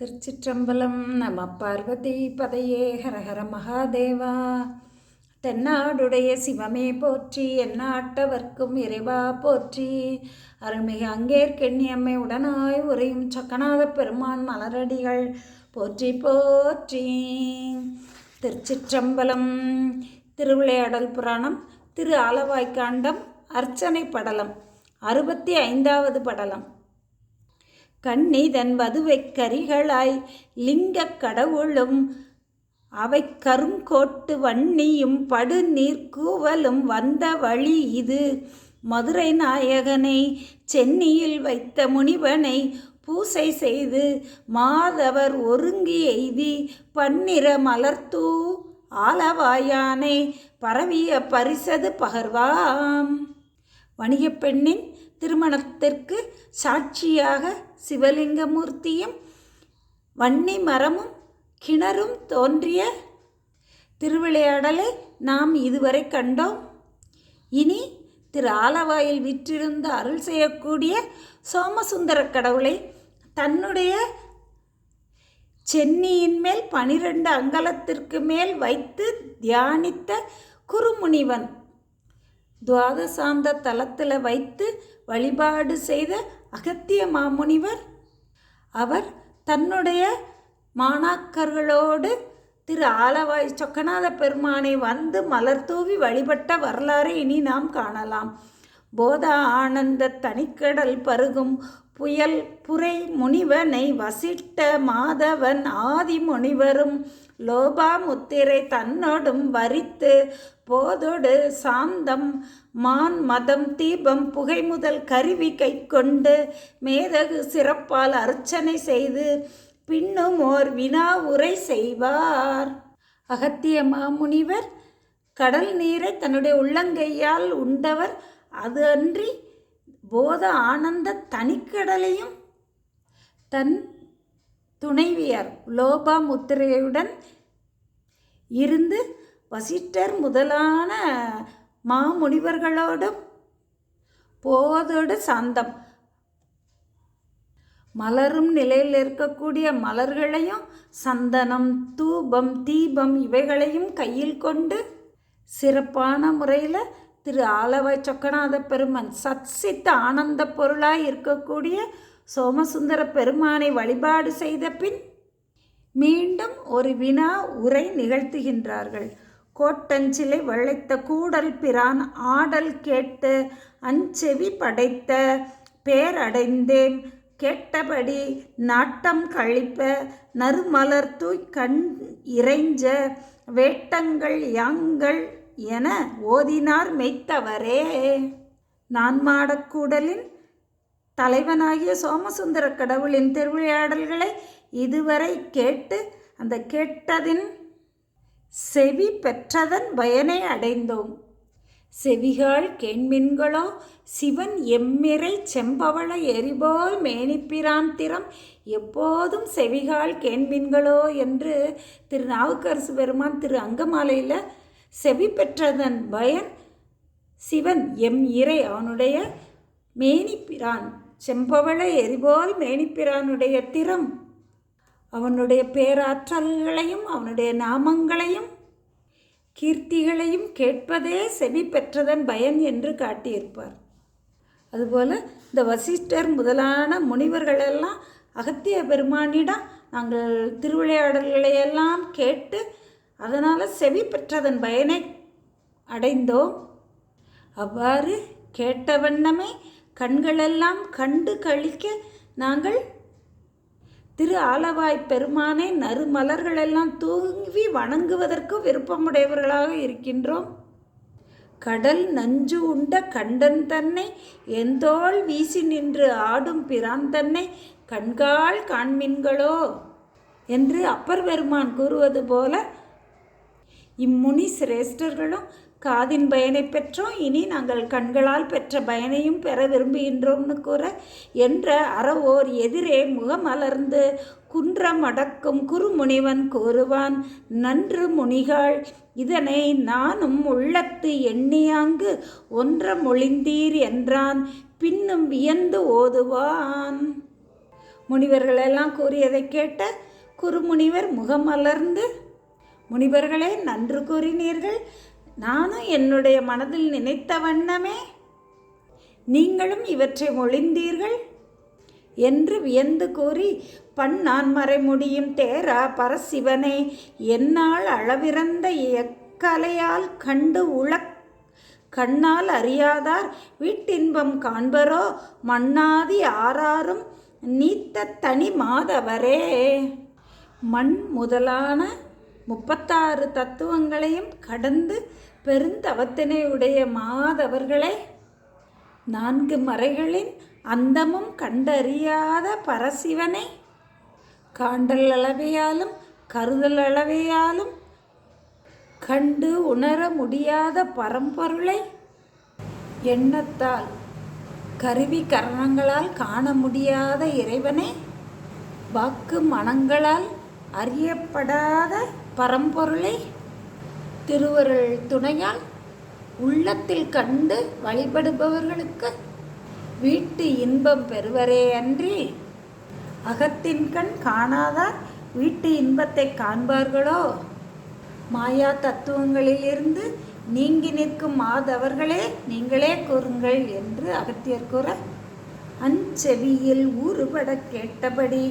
திருச்சிற்றம்பலம் நம பார்வதி பதையே. ஹரஹர மகாதேவா. தென்னாடுடைய சிவமே போற்றி எந்நாட்டவர்க்கும் இறைவா போற்றி. அருள்மிகு அங்கேற்கெண்ணியம்மை உடனாய் உரையும் சக்கநாத பெருமான் மலரடிகள் போற்றி போற்றி. திருச்சிற்றம்பலம் திருவிளையாடல் புராணம் திரு ஆலவாய்க்காண்டம் அர்ச்சனை படலம் அறுபத்தி ஐந்தாவது படலம். கண்ணிதன் வதுவைக் கரிகளாய் லிங்கக் கடவுளும் அவை கருங்கோட்டு வன்னியும் படு நீர்க்கூவலும் வந்த வழி இது. மதுரை நாயகனை சென்னியில் வைத்த முனிவனை பூசை செய்து மாதவர் ஒருங்கி எய்தி பன்னிற மலர்த்தூ ஆலவாயானை பரவிய பரிசது பகர்வாம். வணிகப் பெண்ணின் திருமணத்திற்கு சாட்சியாக சிவலிங்கமூர்த்தியும் வன்னி மரமும் கிணறும் தோன்றிய திருவிளையாடலை நாம் இதுவரை கண்டோம். இனி திரு ஆலவாயில் விற்றிருந்து அருள் செய்யக்கூடிய சோமசுந்தர கடவுளை தன்னுடைய சென்னியின் மேல் பனிரெண்டு அங்கலத்திற்கு மேல் வைத்து தியானித்த குருமுனிவன் துவாதசாந்த தலத்தில் வைத்து வழிபாடு செய்த அகத்திய மாமுனிவர் அவர் தன்னுடைய மாணாக்கர்களோடு திரு ஆலவாய் சொக்கநாத பெருமானை வந்து மலர் தூவி வழிபட்ட வரலாறை இனி நாம் காணலாம். போத ஆனந்த தனிக்கடல் பருகும் புயல் புரை முனிவனை வசிட்ட மாதவன் ஆதி முனிவரும் லோபாமுத்திரை தன்னோடும் வரித்து போதொடு சாந்தம் மான் மதம் தீபம் புகை முதல் கருவி கை கொண்டு மேதகு சிறப்பால் அர்ச்சனை செய்து பின்னும் ஓர் வினா உரை செய்வார் அகத்திய மாமுனிவர் கடல் நீரை தன்னுடைய உள்ளங்கையால் உண்டவர் அது அன்றி போத ஆனந்த தனிக்கடலையும் தன் துணைவியார் லோபா முத்திரையுடன் இருந்து வசிட்டர் முதலான மாமுனிவர்களோடும் போதோடு சாந்தம். மலரும் நிலையில் இருக்கக்கூடிய மலர்களையும் சந்தனம் தூபம் தீபம் இவைகளையும் கையில் கொண்டு சிறப்பான முறையில் திரு ஆலவ சொக்கநாத பெருமன் சத்சித்த ஆனந்த பொருளாய் இருக்கக்கூடிய சோமசுந்தர பெருமானை வழிபாடு செய்த பின் மீண்டும் ஒரு வினா உரை நிகழ்த்துகின்றார்கள். கோட்டஞ்சிலை வளைத்த கூடல் பிரான் ஆடல் கேட்டு அஞ்செவி படைத்த பேரடைந்தேன். கேட்டபடி நாட்டம் கழிப்ப நறுமலர் தூய் கண் இறைஞ்ச வேட்டங்கள் யாங்கள் என ஓதினார் மெய்த்தவரே. நான் மாடக்கூடலின் தலைவனாகிய சோமசுந்தர கடவுளின் திருவிளையாடல்களை இதுவரை கேட்டு அந்த கேட்டதின் செவி பெற்றதன் பயனை அடைந்தோம். செவிகாள் கேண்மின்களோ சிவன் எம்மிரை செம்பவள எரிபோல் மேனிப்பிராந்திரம் எப்போதும் செவிகாள் கேண்மின்களோ என்று திரு நாவுக்கரசு பெருமான் திரு அங்கமாலையில் செவி பெற்றதன் பயன் சிவன் எம் இறை அவனுடைய மேனிப்பிரான். செம்பவள எரிபோல் மேனிப்பிரானுடைய திறம். அவனுடைய பேராற்றல்களையும் அவனுடைய நாமங்களையும் கீர்த்திகளையும் கேட்பதே செவி பெற்றதன் பயன் என்று காட்டியிருப்பார். அதுபோல் இந்த வசிஷ்டர் முதலான முனிவர்களெல்லாம் அகத்திய பெருமானிடம் நாங்கள் திருவிளையாடல்களையெல்லாம் கேட்டு அதனால் செவி பெற்றதன் பயனை அடைந்தோம் அவ்வாறு கேட்ட வண்ணமே கண்களெல்லாம் கண்டு கழிக்க நாங்கள் திரு ஆலவாய் பெருமானை நறுமலர்களெல்லாம் தூங்கி வணங்குவதற்கு விருப்பமுடையவர்களாக இருக்கின்றோம். கடல் நஞ்சு உண்ட கண்டன் தன்னை எந்தோள் வீசி நின்று ஆடும் பிரான் தன்னை கண்கால் காண்மின்களோ? என்று அப்பர் பெருமான் கூறுவது போல இம்முனி சிரேஷ்டர்களும் காதின் பயனை பெற்றோம். இனி நாங்கள் கண்களால் பெற்ற பயனையும் பெற விரும்புகின்றோம்னு கூற என்ற அறவோர் எதிரே முகமலர்ந்து குன்றம் அடக்கும் குறுமுனிவன் கூறுவான் நன்று முனிகாள் இதனை நானும் உள்ளத்து எண்ணியாங்கு ஒன்ற மொழிந்தீர் என்றான். பின்னும் வியந்து ஓதுவான். முனிவர்களெல்லாம் கூறியதை கேட்ட குருமுனிவர் முகமலர்ந்து முனிவர்களே நன்று கூறினீர்கள். நானும் என்னுடைய மனதில் நினைத்த வண்ணமே. நீங்களும் இவற்றை மொழிந்தீர்கள் என்று வியந்து கூறி பண்ணான் மறைமுடியும் தேரா பரசிவனை என்னால் அளவிறந்த எக்கலையால் கண்டு உளக் கண்ணால் அறியாதார் வீட்டின்பம் காண்பரோ மண்ணாதி ஆறாரும் நீத்த தனி மாதவரே மண் முதலான முப்பத்தாறு தத்துவங்களையும் கடந்து பெருந்தவத்தினை உடைய மாதவர்களே நான்கு மறைகளின் அந்தமும் கண்டறியாத பரசிவனை காண்டல் அளவையாலும் கருதல் அளவையாலும் கண்டு உணர முடியாத பரம்பொருளை எண்ணத்தால் கருவி கரணங்களால் காண முடியாத இறைவனை வாக்கு மனங்களால் அறியப்படாத பரம்பொருளை திருவருள் துணையால் உள்ளத்தில் கண்டு வழிபடுபவர்களுக்கு வீட்டு இன்பம் பெறுவரே அன்றி அகத்தின் கண் காணாதார் வீட்டு இன்பத்தை காண்பார்களோ? மாயா தத்துவங்களிலிருந்து நீங்கி நிற்கும் மாதவர்களே நீங்களே கூறுங்கள் என்று அகத்தியர் கூற அஞ்செவியில் ஊறுபட கேட்டபடி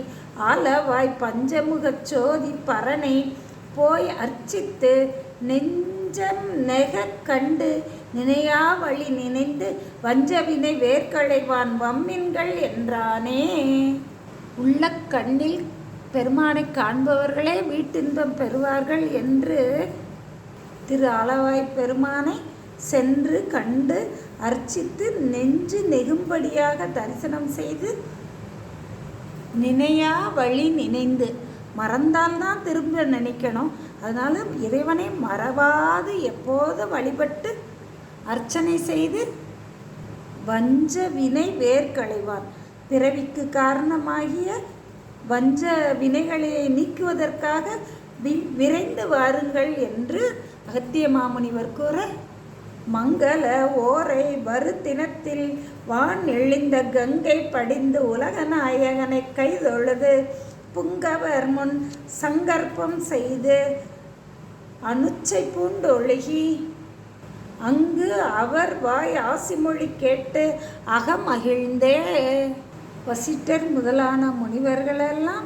ஆலவாய் பஞ்சமுகச் சோதி பரனை போய் அர்ச்சித்து நெஞ்சம் நெக கண்டு நினையா வழி நினைந்து வஞ்சவினை வேர்க்களைவான் வம்மின்கள் என்றானே. உள்ள கண்ணில் பெருமானை காண்பவர்களே வீட்டின்பம் பெறுவார்கள் என்று திரு அளவாய் பெருமானை சென்று கண்டு அர்ச்சித்து நெஞ்சு நெகும்படியாக தரிசனம் செய்து நினையா வழி நினைந்து மறந்தால்தான் திரும்ப நினைக்கணும். அதனால் இறைவனை மறவாது எப்போது வழிபட்டு அர்ச்சனை செய்து வஞ்ச வினை வேர்களைவான் பிறவிக்கு காரணமாகிய வஞ்ச வினைகளை நீக்குவதற்காக வி விரைந்து வாருங்கள் என்று அகத்திய மாமுனிவர் கூற மங்கள ஓரை வருத்தினத்தில் வான் எழுந்த கங்கை படிந்து உலக நாயகனை கைதொழுது. புங்கவர் முன் சங்கற்பம் செய்து அனுச்சை பூண்டொழுகி அங்கு அவர் வாய் ஆசிமொழி கேட்டு அகமகிழ்ந்தே. வசிட்டர் முதலான முனிவர்களெல்லாம்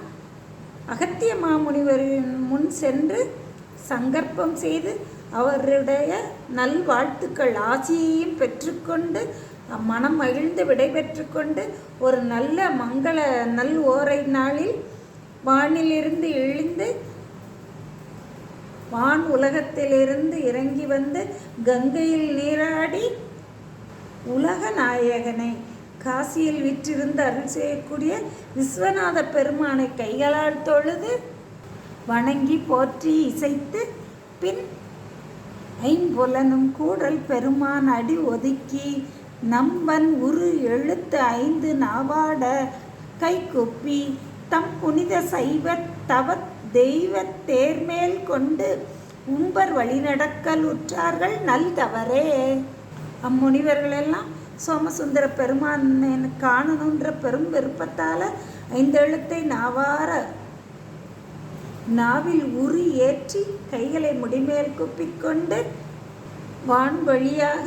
அகத்திய மாமுனிவரின் முன் சென்று சங்கற்பம் செய்து அவருடைய நல்வாழ்த்துக்கள் ஆசியையும் பெற்றுக்கொண்டு மனம் மகிழ்ந்து விடைபெற்று கொண்டு ஒரு நல்ல மங்கள நல் ஓரை நாளில் வானிலிருந்து எழுந்து வான் உலகத்திலிருந்து இறங்கி வந்து கங்கையில் நீராடி உலக நாயகனை காசியில் விற்றிருந்து அருள் செய்யக்கூடிய விஸ்வநாத பெருமானை கைகளால் தொழுது வணங்கி போற்றி இசைத்து பின் ஐம்புலனும் கூடல் பெருமான் அடி ஒதுக்கி நம்பன் உரு எழுத்து ஐந்து நாவாட கைகொப்பி தம் புனித சைவ தவ தெய்வ தேர்மேல் கொண்டு உம்பர் வழிநடக்கல் உற்றார்கள் நல் தவறே அம்முனிவர்களெல்லாம் சோமசுந்தர பெருமான் காணணுன்ற பெரும் விருப்பத்தால் ஐந்தெழுத்தை நாவார நாவில் உரி ஏற்றி கைகளை முடிமேல் குப்பிக்கொண்டு வான் வழியாக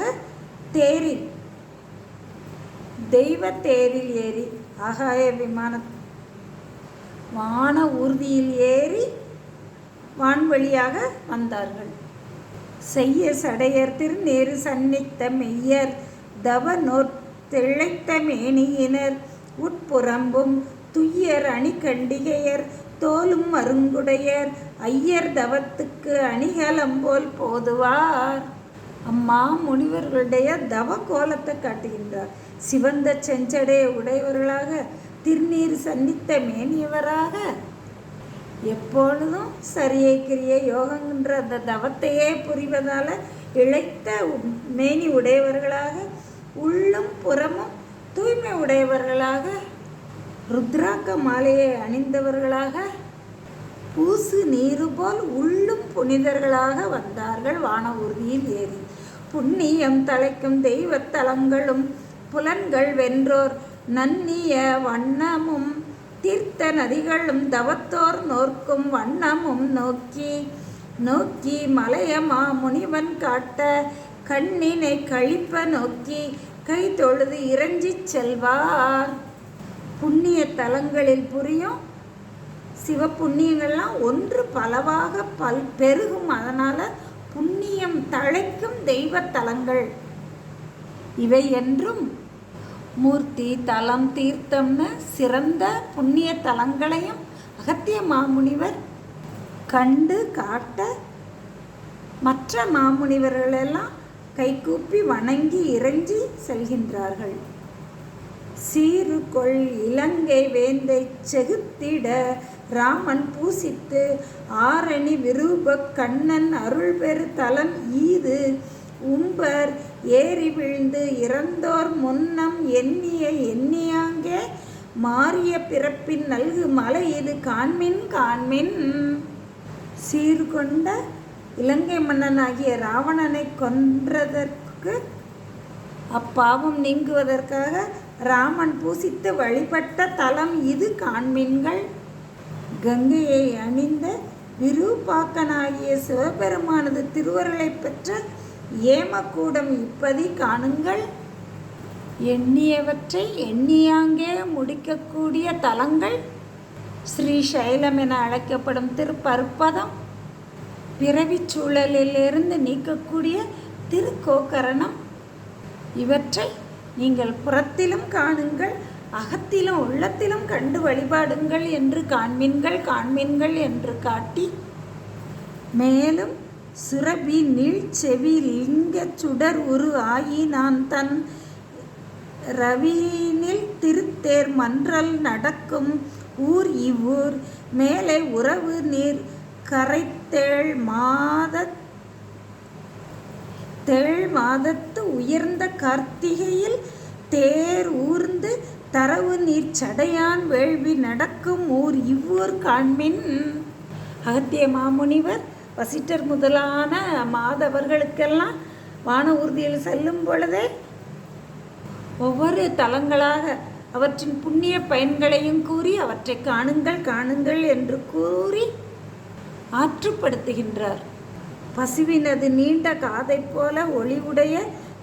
தேரில் தெய்வ தேரில் ஏறி ஆகாய விமான வான ஊர்தியில் ஏறி வான்வழியாக வந்தார்கள். செய்ய சடையர் திருநேரு சன்னித்த மெய்யர் தவ நோத்திழைத்த மேனியினர் உட்புறம்பும் துய்யர் அணிகண்டிகையர் தோலும் அருங்குடையர் ஐயர் தவத்துக்கு அணிகலம் போல் போதுவார். அம்மா முனிவர்களுடைய தவ கோலத்தை காட்டுகின்றார். சிவந்த செஞ்சடைய உடையவர்களாக திருநீர் சந்தித்த மேனியவராக. எப்பொழுதும் சரியை கிரிய யோகங்கின்ற அந்த தவத்தையே புரிவதால் இழைத்த மேனி உடையவர்களாக உள்ளும் புறமும் தூய்மை உடையவர்களாக ருத்ராக்க மாலையை அணிந்தவர்களாக பூசு நீரு போல் உள்ளும் புனிதர்களாக வந்தார்கள் வான ஊர்தியில் ஏறி. புண்ணியம் தலைக்கும் தெய்வத்தலங்களும் புலன்கள் வென்றோர் நன்னிய வண்ணமும் தீர்த்த நதிகளும் தவத்தோர் நோர்க்கும் வண்ணமும் நோக்கி நோக்கி மலையமா முனிவன் காட்ட கண்ணினை கழிப்ப நோக்கி கை தொழுது இறைஞ்சிச் செல்வார். புண்ணிய தலங்களில் புரியும் சிவ புண்ணியங்கள்லாம் ஒன்று பலவாக பல் பெருகும் அதனால் புண்ணியம் தழைக்கும் தெய்வ தலங்கள் இவை என்றும் மூர்த்தி தலம் தீர்த்தம்னு சிறந்த புண்ணிய தலங்களையும் அகத்திய மாமுனிவர் கண்டு காட்ட மற்ற மாமுனிவர்களெல்லாம் கைகூப்பி வணங்கி இறைஞ்சி செல்கின்றார்கள். சீருகொள் இலங்கை வேந்தை செகுத்திட ராமன் பூசித்து ஆரணி விரூப கண்ணன் அருள் பெரு தலம் ஈது. உம்பர் ஏறி விழுந்து இறந்தோர் முன்னம் எண்ணிய எண்ணியாங்கே மாறிய பிறப்பின் நல்கு மலை இது காண்மின் காண்மின். சீர்கொண்ட இலங்கை மன்னனாகிய ராவணனை கொன்றதற்கு அப்பாவம் நீங்குவதற்காக ராமன் பூசித்து வழிபட்ட தலம் இது காண்மின்கள். கங்கையை அணிந்த விருப்பாக்கனாகிய சிவபெருமானது திருவருளை பெற்ற ஏமக்கூடம் இப்பதி காணுங்கள். எண்ணியவற்றை எண்ணியாங்கே முடிக்கக்கூடிய தலங்கள். ஸ்ரீசைலம் என அழைக்கப்படும் திருப்பருப்பதம். பிறவிச் சூழலிலிருந்து நீக்கக்கூடிய திருக்கோக்கரணம். இவற்றை நீங்கள் புறத்திலும் காணுங்கள் அகத்திலும் உள்ளத்திலும் கண்டு வழிபாடுங்கள் என்று காண்மீன்கள் காண்மீன்கள் என்று காட்டி மேலும் சுரபி நீழ்ச்செவி லிங்க சுடர் உரு ஆயி நான் தன் ரவினில் திருத்தேர் மன்றல் நடக்கும் ஊர் இவ்வூர். மேலே உறவு நீர் கரைத்தேள் மாத தேள் மாதத்து உயர்ந்த கார்த்திகையில் தேர் ஊர்ந்து தரவு நீர் சடையான் வேள்வி நடக்கும் ஊர் இவ்வூர் காண்மின் அகத்திய மாமுனிவர் வசிட்டர் முதலான மாதவர்களுக்கெல்லாம் வான ஊர்தியில் செல்லும் பொழுதே ஒவ்வொரு தலங்களாக அவற்றின் புண்ணிய பயன்களையும் கூறி அவற்றை காணுங்கள் காணுங்கள் என்று கூறி ஆற்றுப்படுத்துகின்றார். பசுவினது நீண்ட காதைப் போல ஒளிவுடைய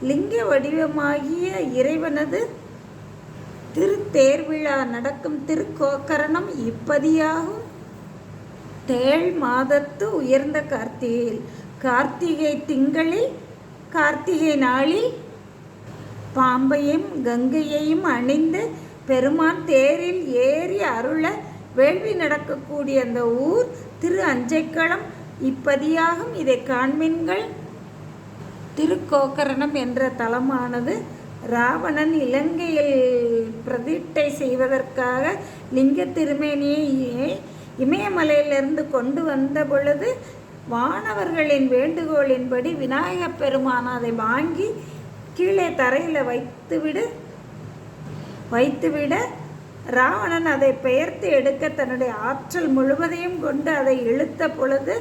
லிங்க வடிவமாகிய இறைவனது திருத்தேர்விழா நடக்கும் திருக்கோக்கரணம் இப்பதியாகும். தேள் மாதத்து உயர்ந்த கார்த்திகையில். கார்த்திகை திங்களில் கார்த்திகை நாளில் பாம்பையும் கங்கையையும் அணிந்து பெருமான் தேரில் ஏறி அருள வேள்வி நடக்கக்கூடிய அந்த ஊர் திரு அஞ்சைக்களம் இப்பதியாகும். இதை காண்மின்கள் திருக்கோக்கரணம் என்ற தலமானது ராவணன் இலங்கையில் பிரதிட்டை செய்வதற்காக லிங்க திருமேனியை இமயமலையிலிருந்து கொண்டு வந்த பொழுது வானவர்களின் வேண்டுகோளின்படி விநாயகப் பெருமான் அதை வாங்கி கீழே தரையில் வைத்துவிடு வைத்துவிட ராவணன் அதை பெயர்த்து எடுக்க தன்னுடைய ஆற்றல் முழுவதையும் கொண்டு அதை இழுத்த பொழுது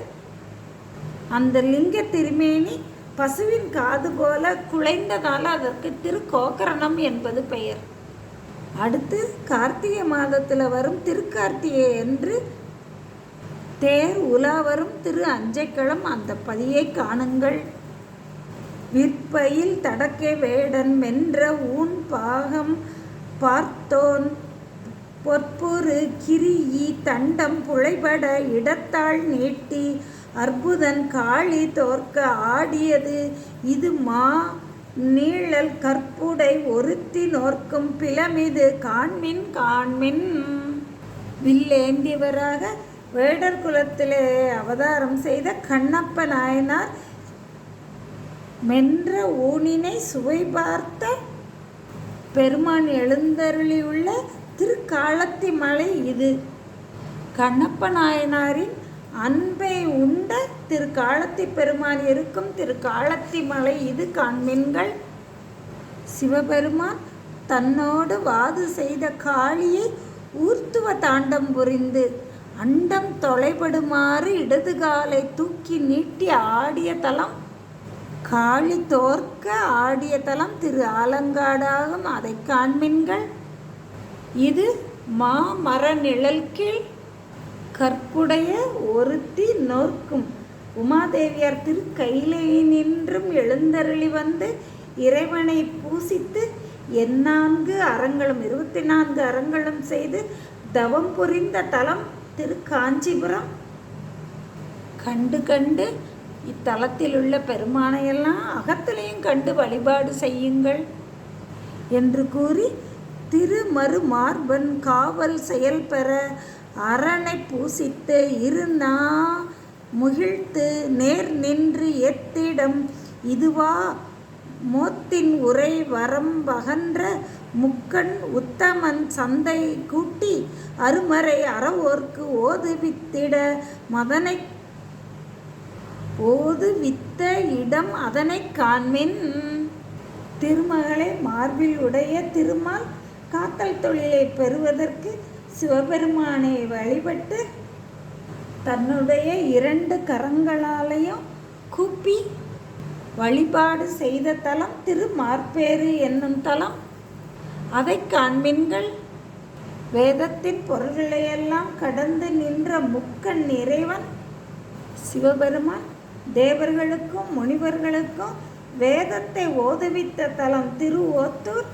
அந்த லிங்க திருமேனி பசுவின் காது போல குலைந்ததால் அதற்கு திருக்கோக்கரணம் என்பது பெயர். அடுத்து கார்த்திகை மாதத்தில் வரும் திருக்கார்த்திகை என்று தேர் உலாவரும் திரு அஞ்சைக்களம் அந்த பதியை காணுங்கள். விற்பையில் தடக்கே வேடன் மென்ற ஊன் பாகம் பார்த்தோன் பொற்புரு கிரியி தண்டம் புழைபட இடத்தாள் நீட்டி அற்புதன் காளி தோற்க ஆடியது இது மா நீழல் கற்புடை ஒருத்தி நோர்க்கும் பிளமிது காண்மின் காண்மின். வில்லேந்திவராக வேடர் குலத்திலே அவதாரம் செய்த கண்ணப்ப நாயனார் மென்ற ஊனினை சுவை பார்த்த பெருமான் எழுந்தருளியுள்ள திருக்காலத்தி மலை இது. கண்ணப்ப நாயனாரின் அன்பை உண்ட திருக்காலத்தி பெருமான் இருக்கும் திருக்காலத்தி மலை இது. காண்மின்கள் சிவபெருமான் தன்னோடு வாது செய்த காளியை ஊர்த்துவ தாண்டம் புரிந்து. அண்டம் தொலைபடுமாறு இடது காலை தூக்கி நீட்டி ஆடிய தலம் காளி தோற்க ஆடிய தலம் திரு ஆலங்காடாகும் அதை காண்மின்கள். இது மாமர நிழல் கீழ் கற்புடைய ஒருத்தி நோர்க்கும் உமாதேவியார் திரு நின்றும் எழுந்தருளி வந்து இறைவனை பூசித்து எந்நான்கு அறங்களும் இருபத்தி நான்கு அறங்களும் செய்து தவம் புரிந்த தலம் திரு காஞ்சிபுரம் கண்டு கண்டு இத்தலத்தில் உள்ள பெருமானையெல்லாம் அகத்திலையும் கண்டு வழிபாடு செய்யுங்கள் என்று கூறி திருமறு மார்பன் காவல் செயல்பெற அரணை பூசித்து இருநா முகிழ்த்து நேர் நின்று எத்திடம் இதுவா மோத்தின் உரை வரம் பகன்ற முக்கண் உத்தமன் சந்தை கூட்டி அருமறை அறவோர்க்கு ஓதுவித்திட மதனை ஓதுவித்த இடம் அதனை காண்மின். திருமகளை மார்பில் உடைய திருமால் காத்தல் தொழிலை பெறுவதற்கு சிவபெருமானை வழிபட்டு தன்னுடைய இரண்டு கரங்களாலையும் கூப்பி வழிபாடு செய்த தலம் திருமார்பேறு என்னும் தலம். அதை காண்பின்கள் வேதத்தின் பொருள்களையெல்லாம் கடந்து நின்ற முக்கண் இறைவன் சிவபெருமான் தேவர்களுக்கும் முனிவர்களுக்கும் வேதத்தை ஓதுவித்த தலம் திருவோத்தூர்.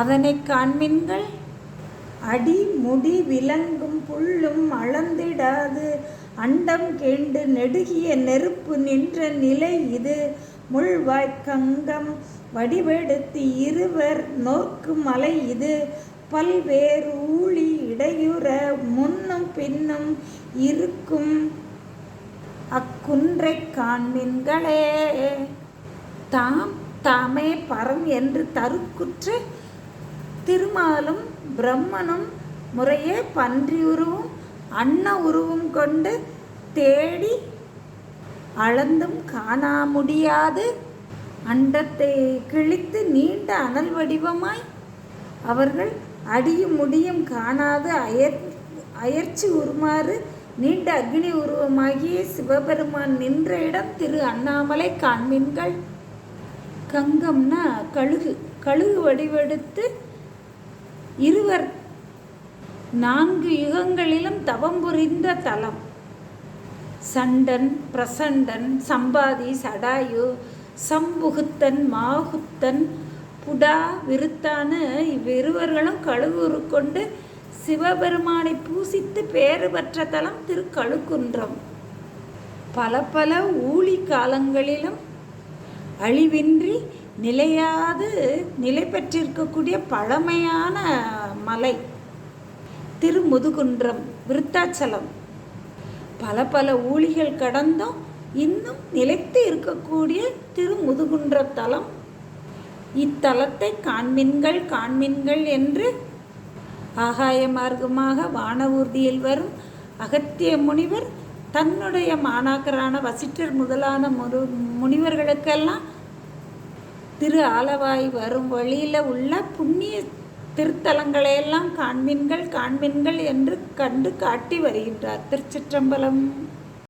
அதனை காண்பின்கள் அடி முடி விலங்கும் புல்லும் அளந்திடாது. அண்டம் கேண்டு நெடுகிய நெருப்பு நின்ற நிலை இது. முள்வாய்க்கங்கம் வடிவெடுத்து இருவர் நோக்கு மலை இது. பல்வேறு ஊழி இடையுற முன்னும் பின்னும் இருக்கும் அக்குன்றை காண்மின்களே. தாம் தாமே பரம் என்று தருக்குற்று திருமாலும் பிரம்மனும் முறையே பன்றியுருவும் அன்ன உருவம் கொண்டு தேடி அளந்தும் காணா முடியாது. அண்டத்தை கிழித்து நீண்ட அனல் வடிவமாய் அவர்கள் அடியும் முடியும் காணாது அயர் அயர்ச்சி உருமாறு நீண்ட அக்னி உருவமாகி சிவபெருமான் நின்ற இடம் திரு அண்ணாமலை காண்மின்கள். கங்கம்னா கழுகு கழுகு வடிவெடுத்து இருவர் நான்கு யுகங்களிலும் தவம் புரிந்த தலம். சண்டன் பிரசண்டன் சம்பாதி சடாயு சம்புகுத்தன் மாகுத்தன் புடா விருத்தான இவ்விருவர்களும் கழுவுரு கொண்டு சிவபெருமானை பூசித்து பேறு பெற்ற தலம் திருக்கழுக்குன்றம். பல பல ஊழி காலங்களிலும் அழிவின்றி நிலையாது நிலை பெற்றிருக்கக்கூடிய பழமையான மலை. திருமுதுகுன்றம் விருத்தாச்சலம். பல பல ஊழிகள் கடந்தும் இன்னும் நிலைத்து இருக்கக்கூடிய திருமுதுகுன்ற தலம். இத்தலத்தை காண்மின்கள் காண்மின்கள் என்று ஆகாய மார்க்கமாக வானவூர்தியில் வரும் அகத்திய முனிவர் தன்னுடைய மாணாக்கரான வசிட்டர் முதலான முரு முனிவர்களுக்கெல்லாம் திரு ஆலவாய் வரும் வழியில் உள்ள புண்ணிய திருத்தலங்களையெல்லாம் காண்மின்கள் காண்மின்கள் என்று கண்டு காட்டி வருகின்றார் திருச்சிற்றம்பலம்.